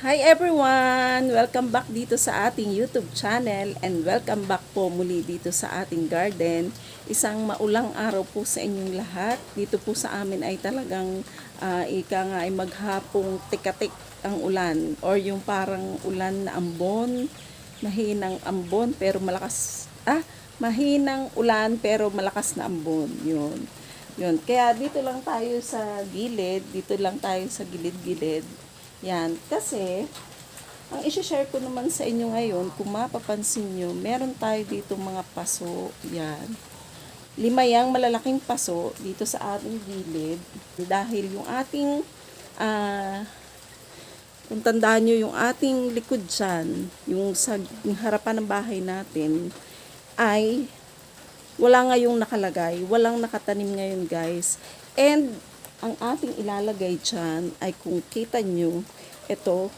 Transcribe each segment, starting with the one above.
Hi everyone! Welcome back dito sa ating YouTube channel and welcome back po muli dito sa ating garden. Isang maulang araw po sa inyong lahat. Dito po sa amin ay talagang ah, ika nga ay maghapong tikatik ang ulan or yung parang ulan na ambon, mahinang ambon pero malakas ah mahinang ulan pero malakas na ambon. Yun. Yun. Kaya dito lang tayo sa gilid, dito lang tayo sa gilid-gilid. Yan. Kasi, ang isi-share ko naman sa inyo ngayon, kung mapapansin nyo, meron tayo dito mga paso. Yan. Lima yang malalaking paso dito sa ating gilid. Dahil yung ating, ah, kung tandaan nyo, yung ating likod dyan, yung sa yung harapan ng bahay natin, ay wala ngayong nakalagay, walang nakatanim ngayon guys. And ang ating ilalagay dyan ay kung kita nyo, ito,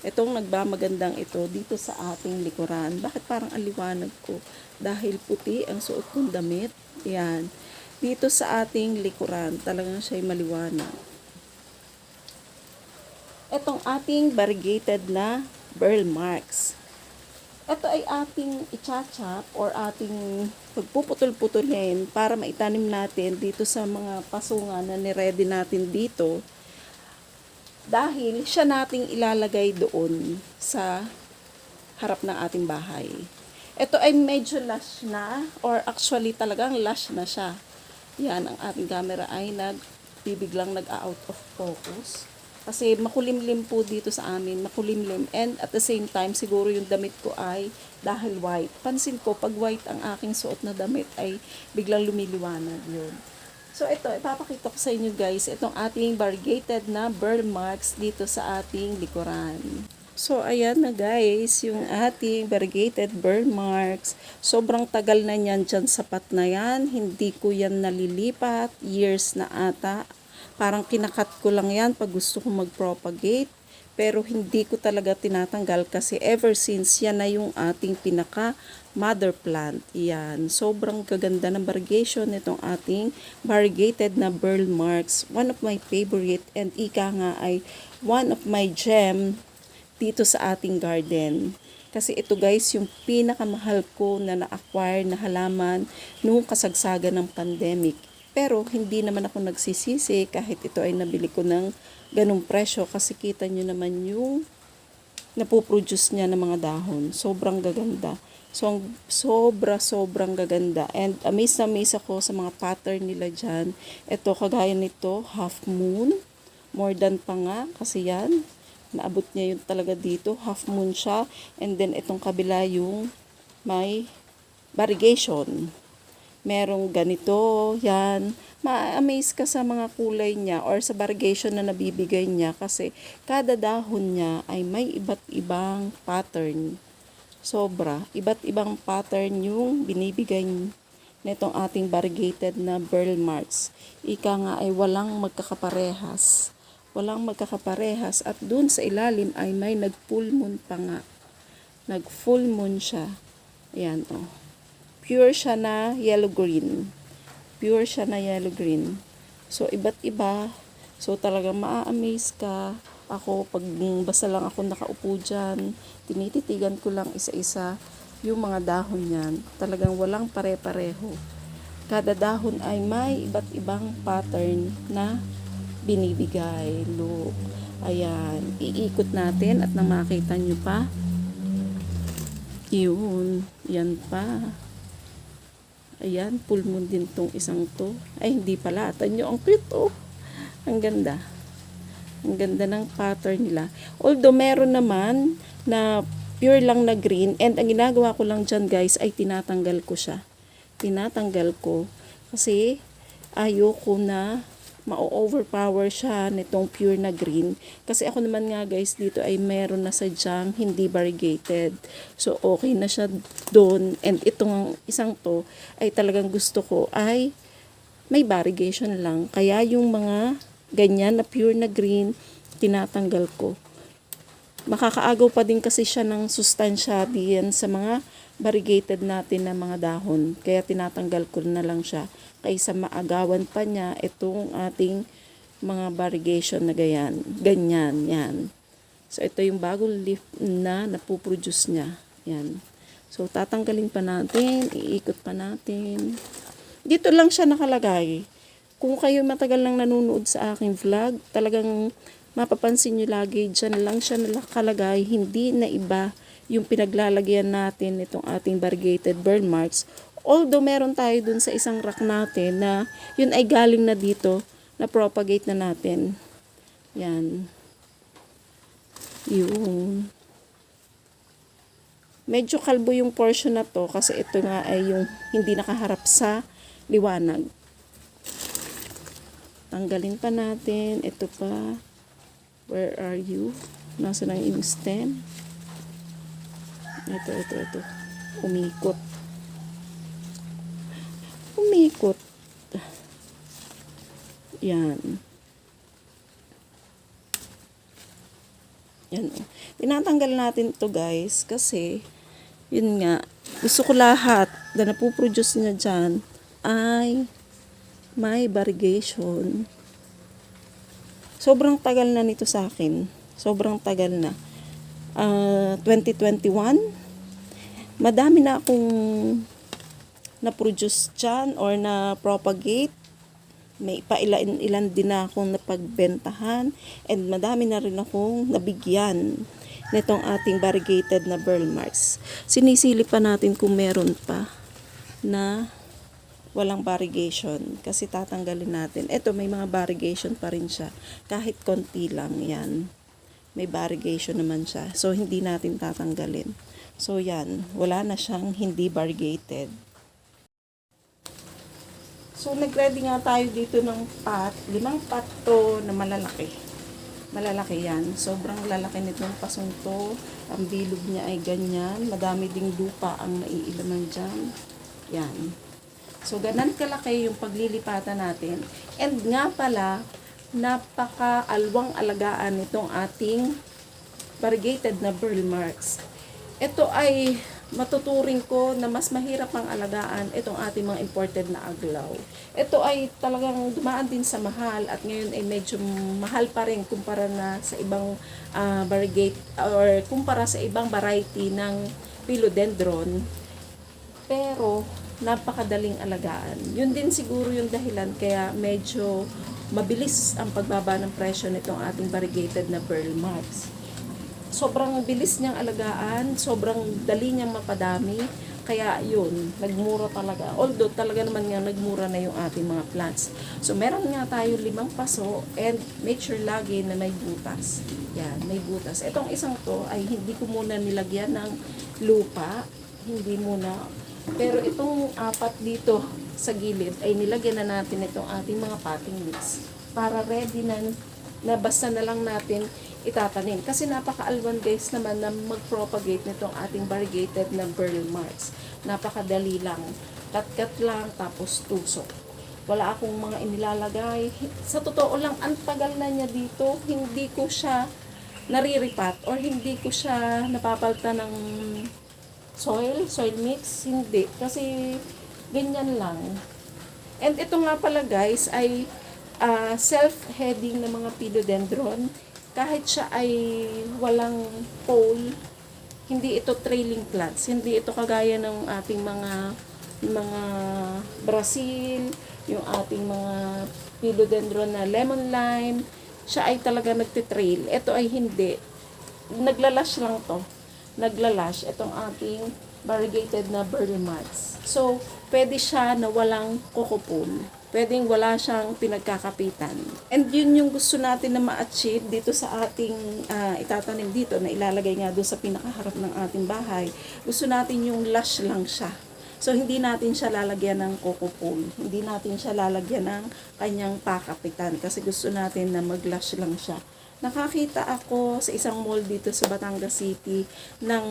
itong nagmamagandang ito dito sa ating likuran. Bakit parang aliwanag ko? Dahil puti ang suot kong damit. Yan. Dito sa ating likuran, talagang siya'y maliwanag. Itong ating variegated na burl marks ito ay ating ichachap or ating pagpuputol-putulin para maitanim natin dito sa mga pasungan na niready natin dito dahil siya nating ilalagay doon sa harap ng ating bahay. Ito ay medyo lush na or actually talagang lush na siya. Yan, ang ating camera ay nagbibiglang nag-out of focus. Kasi makulimlim po dito sa amin, makulimlim. And at the same time, siguro yung damit ko ay dahil white. Pansin ko, pag white ang aking suot na damit ay biglang lumiliwanag yun. So ito, ipapakita ko sa inyo guys, itong ating variegated na burr marks dito sa ating likuran. So ayan na guys, yung ating variegated burr marks. Sobrang tagal na niyan dyan sapat na yan. Hindi ko yan nalilipat. Years na ata parang kinakat ko lang yan pag gusto ko mag-propagate. Pero hindi ko talaga tinatanggal kasi ever since yan na yung ating pinaka mother plant. Yan. Sobrang gaganda ng variegation nitong ating variegated na burl marks. One of my favorite and ika nga ay one of my gem dito sa ating garden. Kasi ito guys, yung pinakamahal ko na na-acquire na halaman noong kasagsagan ng pandemic. Pero hindi naman ako nagsisisi kahit ito ay nabili ko ng ganong presyo kasi kita nyo naman yung napoproduce niya ng mga dahon. Sobrang gaganda. So, sobra, sobrang gaganda. And amazed na amazed ako sa mga pattern nila dyan. Ito, kagaya nito, half moon. More than pa nga, kasi yan. Naabot niya yun talaga dito. Half moon siya. And then, itong kabila yung may variegation merong ganito, yan. Ma-amaze ka sa mga kulay niya or sa variegation na nabibigay niya kasi kada dahon niya ay may iba't ibang pattern. Sobra. Iba't ibang pattern yung binibigay nitong ating variegated na burl marks. Ika nga ay walang magkakaparehas. Walang magkakaparehas at dun sa ilalim ay may nag-full moon pa nga. Nag-full moon siya. Ayan oh pure siya na yellow-green. Pure siya na yellow-green. So, iba't iba. So, talagang maa-amaze ka. Ako, pag basta lang ako nakaupo dyan, tinititigan ko lang isa-isa yung mga dahon niyan. Talagang walang pare-pareho. Kada dahon ay may iba't ibang pattern na binibigay. Look. Ayan. Iikot natin at nang makita nyo pa. Yun. Yan pa. Ayan, full moon din tong isang to. Ay, hindi pala. Tanyo, ang cute oh. Ang ganda. Ang ganda ng pattern nila. Although, meron naman na pure lang na green. And ang ginagawa ko lang dyan, guys, ay tinatanggal ko siya. Tinatanggal ko. Kasi, ayoko na ma-overpower siya nitong pure na green. Kasi ako naman nga guys, dito ay meron na sadyang hindi variegated. So, okay na siya doon. And itong isang to, ay talagang gusto ko ay may variegation lang. Kaya yung mga ganyan na pure na green, tinatanggal ko. Makakaagaw pa din kasi siya ng sustansya diyan sa mga variegated natin na mga dahon. Kaya tinatanggal ko na lang siya kaysa maagawan pa niya itong ating mga variegation na ganyan. Ganyan, yan. So, ito yung bagong leaf na napuproduce niya. Yan. So, tatanggalin pa natin, iikot pa natin. Dito lang siya nakalagay. Kung kayo matagal lang nanonood sa aking vlog, talagang mapapansin nyo lagi, dyan lang siya nakalagay, hindi na iba yung pinaglalagyan natin itong ating variegated burn marks. Although meron tayo dun sa isang rack natin na yun ay galing na dito, na propagate na natin. Yan. Yun. Medyo kalbo yung portion na to kasi ito nga ay yung hindi nakaharap sa liwanag. Tanggalin pa natin. Ito pa. Where are you? Nasa lang yung stem. Ito, ito, ito. Umikot. Umikot. Yan. Yan. oh. Tinatanggal natin to guys kasi yun nga, gusto ko lahat na napuproduce niya dyan ay may variegation. Sobrang tagal na nito sa akin. Sobrang tagal na. Ah, 2021. Madami na akong na-produce dyan or na-propagate. May pailan-ilan din na akong napagbentahan. And madami na rin akong nabigyan nitong ating variegated na burl marks. Sinisili pa natin kung meron pa na walang variegation kasi tatanggalin natin. Ito may mga variegation pa rin siya. Kahit konti lang yan. May variegation naman siya. So hindi natin tatanggalin. So yan, wala na siyang hindi variegated. So nagready nga tayo dito ng pot. Limang pot to na malalaki. Malalaki yan. Sobrang lalaki nitong pasong to. Ang bilog niya ay ganyan. Madami ding lupa ang naiilaman dyan. Yan. So, ganan kalaki yung paglilipatan natin. And nga pala, napaka-alwang alagaan nitong ating variegated na burl marks. Ito ay matuturing ko na mas mahirap ang alagaan itong ating mga imported na aglaw. Ito ay talagang dumaan din sa mahal at ngayon ay medyo mahal pa rin kumpara na sa ibang uh, variegate or kumpara sa ibang variety ng philodendron. Pero napakadaling alagaan. Yun din siguro yung dahilan kaya medyo mabilis ang pagbaba ng presyo nitong ating variegated na pearl marks. Sobrang bilis niyang alagaan, sobrang dali niyang mapadami, kaya yun, nagmura talaga. Although talaga naman nga nagmura na yung ating mga plants. So meron nga tayo limang paso and make sure lagi na may butas. Yan, may butas. Itong isang to ay hindi ko muna nilagyan ng lupa, hindi muna pero itong apat dito sa gilid ay nilagyan na natin itong ating mga potting mix para ready na na basta na lang natin itatanim. Kasi napaka-alwan guys naman na mag-propagate nitong ating variegated na burl marks. Napakadali lang. Kat-kat lang tapos tusok. Wala akong mga inilalagay. Sa totoo lang, ang tagal na niya dito. Hindi ko siya nariripat or hindi ko siya napapalta ng soil, soil mix, hindi. Kasi ganyan lang. And ito nga pala guys ay uh, self-heading ng mga philodendron. Kahit siya ay walang pole, hindi ito trailing plants. Hindi ito kagaya ng ating mga mga Brazil, yung ating mga philodendron na lemon lime. Siya ay talaga nagtitrail. Ito ay hindi. Naglalash lang to naglalash itong ating variegated na berry mats. So, pwede siya na walang kokopol. Pwedeng wala siyang pinagkakapitan. And yun yung gusto natin na ma-achieve dito sa ating uh, itatanim dito na ilalagay nga doon sa pinakaharap ng ating bahay. Gusto natin yung lush lang siya. So, hindi natin siya lalagyan ng kokopol. Hindi natin siya lalagyan ng kanyang pakapitan kasi gusto natin na mag-lush lang siya nakakita ako sa isang mall dito sa Batangas City ng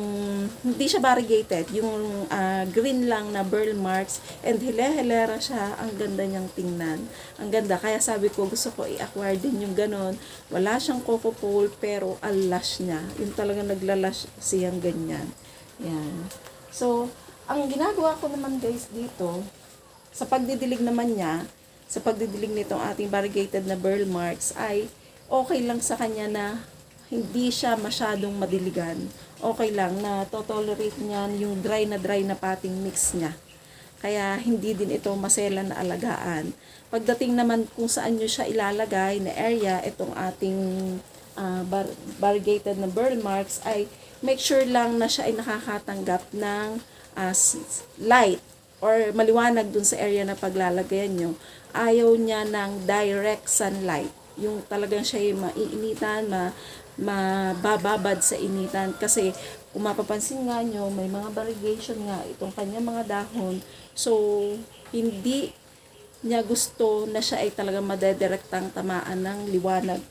hindi siya variegated, yung uh, green lang na burl marks and hile-hilera siya, ang ganda niyang tingnan. Ang ganda, kaya sabi ko gusto ko i-acquire din yung ganon. Wala siyang coco pole pero al lush niya. Yung talagang naglalash siyang ganyan. Yan. So, ang ginagawa ko naman guys dito, sa pagdidilig naman niya, sa pagdidilig nitong ating variegated na burl marks ay okay lang sa kanya na hindi siya masyadong madiligan, okay lang na to-tolerate niyan yung dry na dry na potting mix niya. Kaya hindi din ito masela na alagaan. Pagdating naman kung saan nyo siya ilalagay na area, itong ating ah, bar- variegated na burl marks ay make sure lang na siya ay nakakatanggap ng s- light or maliwanag dun sa area na paglalagayan nyo. Ayaw niya ng direct sunlight. Yung talagang siya ay maiinitan, ma, mabababad sa initan. Kasi kung mapapansin nga nyo, may mga variegation nga itong kanyang mga dahon. So, hindi niya gusto na siya ay talagang madedirektang tamaan ng liwanag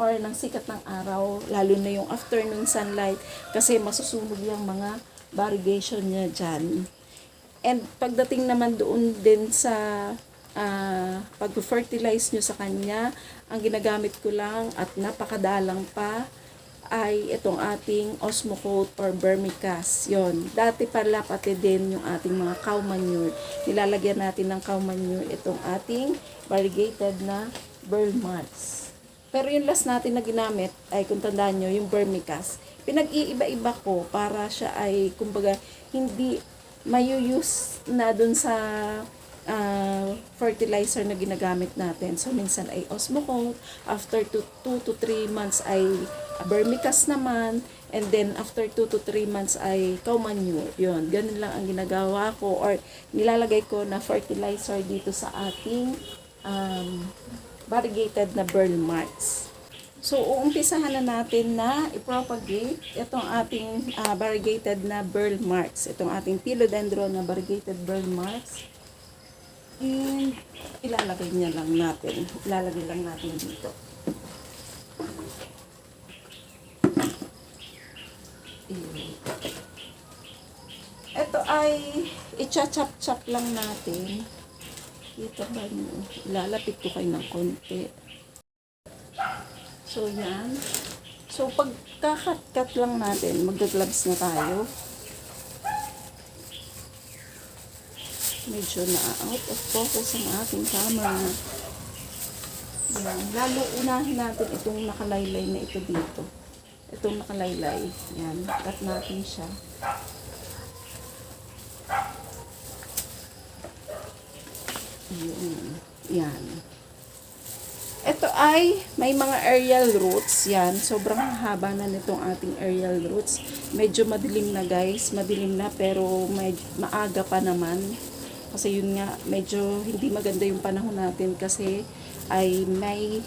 or ng sikat ng araw, lalo na yung afternoon sunlight, kasi masusunog yung mga variegation niya dyan. And pagdating naman doon din sa ah, pag-fertilize nyo sa kanya, ang ginagamit ko lang at napakadalang pa ay itong ating Osmocote or Vermicast. Yon. Dati pala pati din yung ating mga cow manure. Nilalagyan natin ng cow manure itong ating variegated na burl marks. Pero yung last natin na ginamit ay kung tandaan nyo, yung Vermicast. Pinag-iiba-iba ko para siya ay kumbaga hindi mayu-use na dun sa ah, fertilizer na ginagamit natin. So, minsan ay Osmocote. After 2 to 3 months ay Vermicast naman. And then, after 2 to 3 months ay cow manure. Yun, ganun lang ang ginagawa ko. Or, nilalagay ko na fertilizer dito sa ating um, variegated na burl marks. So, uumpisahan na natin na i-propagate itong ating ah, variegated na burl marks. Itong ating philodendron na variegated burl marks. And ilalagay niya lang natin. Ilalagay lang natin dito. Ito ay icha-chop-chop lang natin. Kita ba niyo? Ilalapit ko kayo ng konti. So, yan. So, pag kakat-cut lang natin, magda-gloves na tayo. Medyo na-out of focus ang ating camera. Yan. Lalo unahin natin itong nakalaylay na ito dito. Itong nakalaylay. Yan. Cut natin siya. Yun. Yan. Ito ay may mga aerial roots. Yan. Sobrang haba na nitong ating aerial roots. Medyo madilim na guys. Madilim na pero may, maaga pa naman. Kasi yun nga, medyo hindi maganda yung panahon natin kasi ay may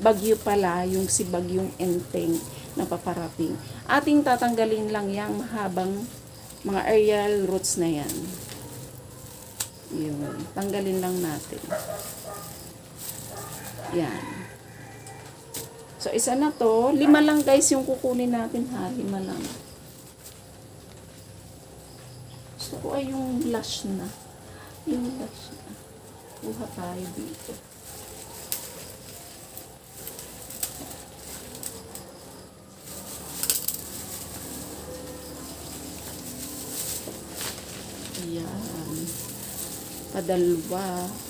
bagyo pala yung si bagyong enteng na paparating. Ating tatanggalin lang yung mahabang mga aerial roots na yan. Yun. Tanggalin lang natin. Yan. So, isa na to. Lima lang guys yung kukunin natin ha. Lima lang. Gusto ko ay yung lush na. Lush na. Kuha tayo dito. Ayan. Padalwa. Maliit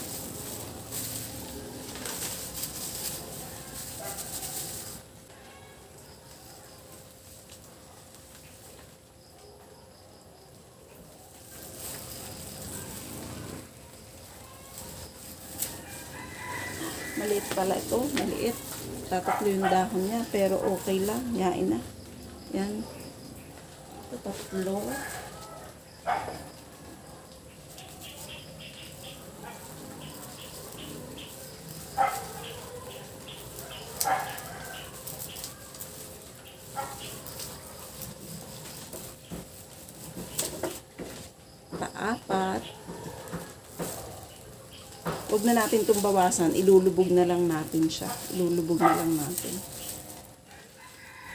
pala ito. Maliit. Tatatlo yung dahon niya. Pero okay lang. Yain na. Yan. Tatatlo. Paapat. Huwag na natin itong bawasan. Ilulubog na lang natin siya. Ilulubog na lang natin.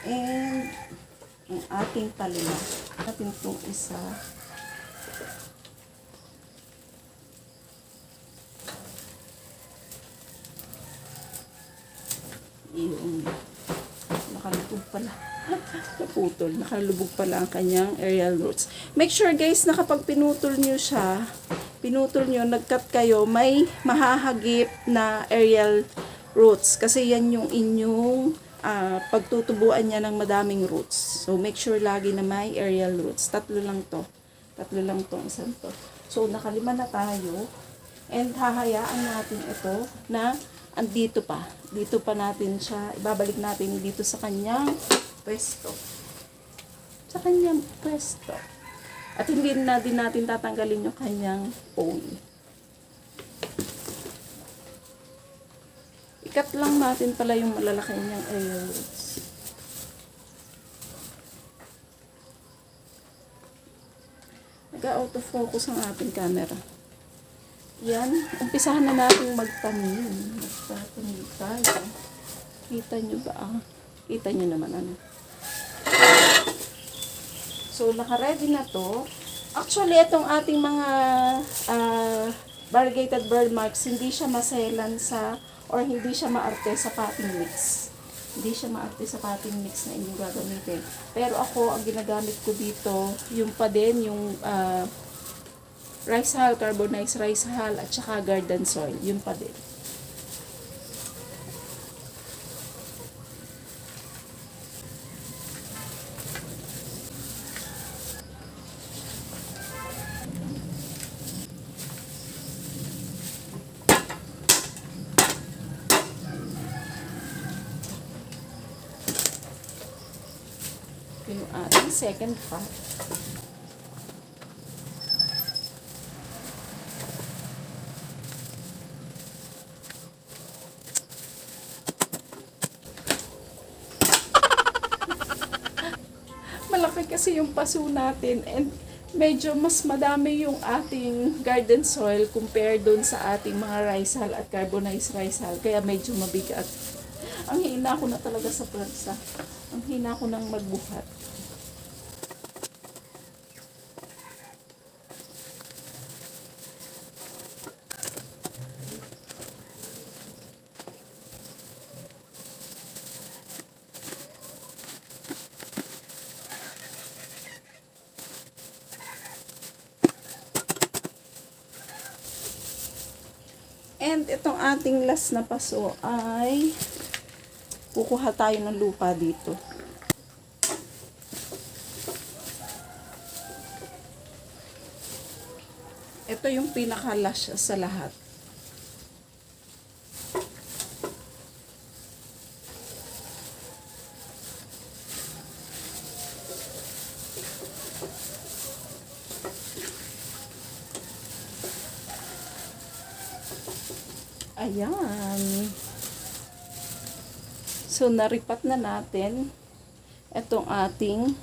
And, ang ating palima. Natin itong isa. Yung nakalubog pala. Naputol. Nakalubog pala ang kanyang aerial roots. Make sure guys na kapag pinutol nyo siya, pinutol nyo, nagkat kayo, may mahahagip na aerial roots. Kasi yan yung inyong ah, pagtutubuan niya ng madaming roots. So, make sure lagi na may aerial roots. Tatlo lang to. Tatlo lang to. Isang to. So, nakalima na tayo. And hahayaan natin ito na andito pa. Dito pa natin siya. Ibabalik natin dito sa kanyang pwesto. Sa kanyang pwesto. At hindi na din natin tatanggalin yung kanyang pole. Ikat lang natin pala yung malalaki niyang roots. Nag-out of focus ang ating camera. Yan, umpisahan na natin magtanim. Magtatanim tayo. Kita nyo ba? Ah? Kita nyo naman ano. So, naka-ready na to. Actually, itong ating mga ah, variegated bird marks, hindi siya maselan sa or hindi siya maarte sa potting mix. Hindi siya maarte sa potting mix na inyong gagamitin. Pero ako, ang ginagamit ko dito, yung pa din, yung ah, rice hull, carbonized rice hull, at saka garden soil. Yun pa din. Ito yung ating second pot. malaki kasi yung paso natin and medyo mas madami yung ating garden soil compared dun sa ating mga rice hull at carbonized rice hull. Kaya medyo mabigat. Ang hina ko na talaga sa pransa. Ang hina ko nang magbuhat. And itong ating last na paso ay kukuha tayo ng lupa dito. Ito yung pinaka-last sa lahat. Ayan. So, naripat na natin itong ating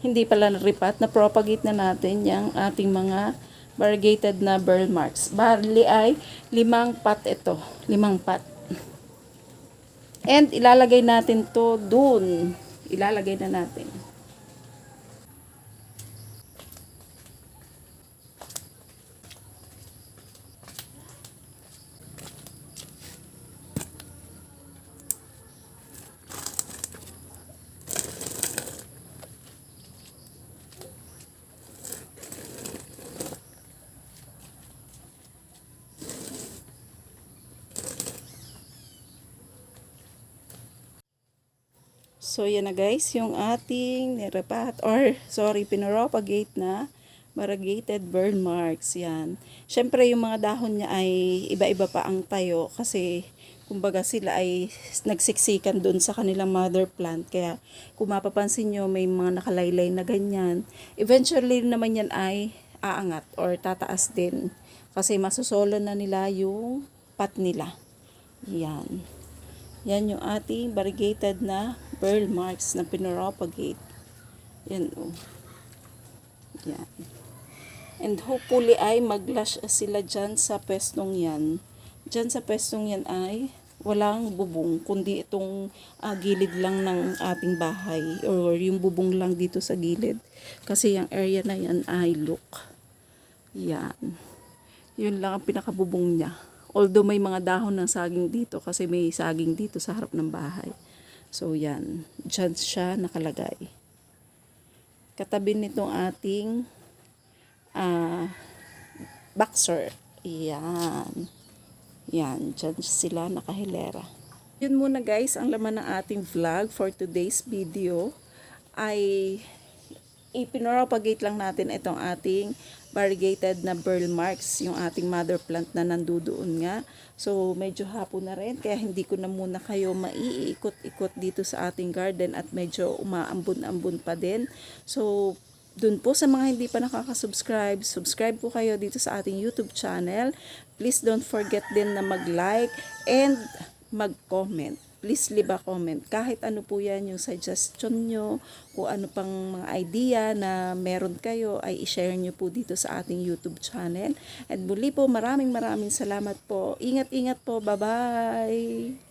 hindi pala naripat, na-propagate na natin yung ating mga variegated na burl marks. Barley ay limang pat ito. Limang pat. And ilalagay natin to dun. Ilalagay na natin. So, yan na guys, yung ating nirapat, or sorry, pinropagate na variegated burn marks. Yan. Siyempre, yung mga dahon niya ay iba-iba pa ang tayo kasi kumbaga sila ay nagsiksikan dun sa kanilang mother plant. Kaya kung mapapansin nyo, may mga nakalaylay na ganyan. Eventually naman yan ay aangat or tataas din. Kasi masusolo na nila yung pat nila. Yan. Yan yung ating variegated na pearl marks na pinropagate. Yan o. Yan. And hopefully ay maglash sila dyan sa pestong yan. Dyan sa pestong yan ay walang bubong, kundi itong ah, gilid lang ng ating bahay or yung bubong lang dito sa gilid. Kasi yung area na yan ay look. Yan. Yun lang ang pinakabubong niya. Although may mga dahon ng saging dito kasi may saging dito sa harap ng bahay. So yan, dyan siya nakalagay. Katabi nitong ating ah boxer. Yan. Yan, dyan sila nakahilera. Yun muna guys, ang laman ng ating vlog for today's video ay ipinropagate lang natin itong ating variegated na burl marks, yung ating mother plant na nandudoon nga. So, medyo hapon na rin, kaya hindi ko na muna kayo maiikot-ikot dito sa ating garden at medyo umaambon-ambon pa din. So, dun po sa mga hindi pa nakaka-subscribe, subscribe po kayo dito sa ating YouTube channel. Please don't forget din na mag-like and mag-comment. Please leave a comment. Kahit ano po yan yung suggestion nyo, kung ano pang mga idea na meron kayo, ay i-share nyo po dito sa ating YouTube channel. And muli po, maraming maraming salamat po. Ingat-ingat po. Bye-bye!